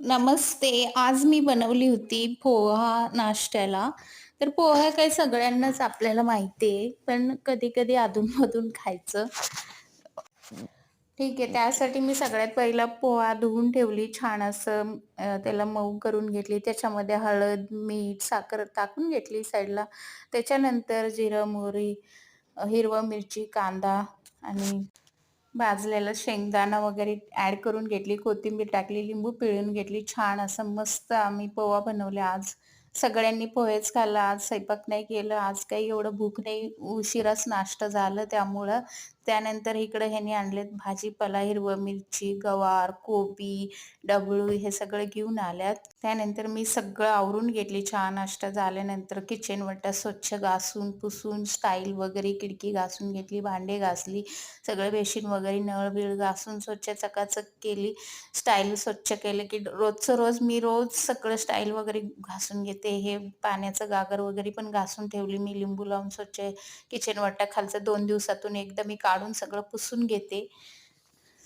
नमस्ते. आज मी बनवली होती पोहा नाश्त्याला. तर पोहा काय सगळ्यांनाच आपल्याला माहिती आहे, पण कधी-कधी अधूनमधून खायचं. ठीक आहे, त्यासाठी मी सगळ्यात पहिला पोहा धुवून ठेवली छान असं अ, त्याला मऊ करून घेतली. त्याच्यामध्ये हळद, मीठ, साखर टाकून घेतली साईडला. त्याच्यानंतर जिरं, मोहरी, अ, हिरवं मिरची, कांदा आणि भाजलेला शेंगदाणा वगैरे ॲड करून घेतली, कोथिंबीर टाकली, लिंबू पिळून घेतली. छान असं मस्त आम्ही पोहा बनवले आज. सगळ्यांनी पोहेच खाल्ला. आज स्वयंपाक नाही केलं. आज काही एवढं भूक नाही. उशिराच नाश्ता झालं त्यामुळं. त्यानंतर इकडं ह्यानी आणलेत भाजीपाला, हिरवं मिरची, गवार, कोबी, डबळू हे सगळं घेऊन आल्यात. त्यानंतर मी सगळं आवरून घेतली. चहा नाश्ता झाल्यानंतर किचन वट्टा स्वच्छ घासून, पुसून, स्टाईल वगैरे खिडकी घासून घेतली, भांडे घासली. सगळं बेसिन वगैरे नळ-बिळ घासून स्वच्छ चकाचक केली. स्टाईल स्वच्छ केलं की रोजचं रोज मी रोज सगळं स्टाईल वगैरे घासून घेते. हे पाण्याचं गागर वगैरे पण घासून ठेवली मी लिंबू लावून स्वच्छ किचन वाटा खालचा 2 दिवसातून एकदा मी काढून सगळं पुसून घेते.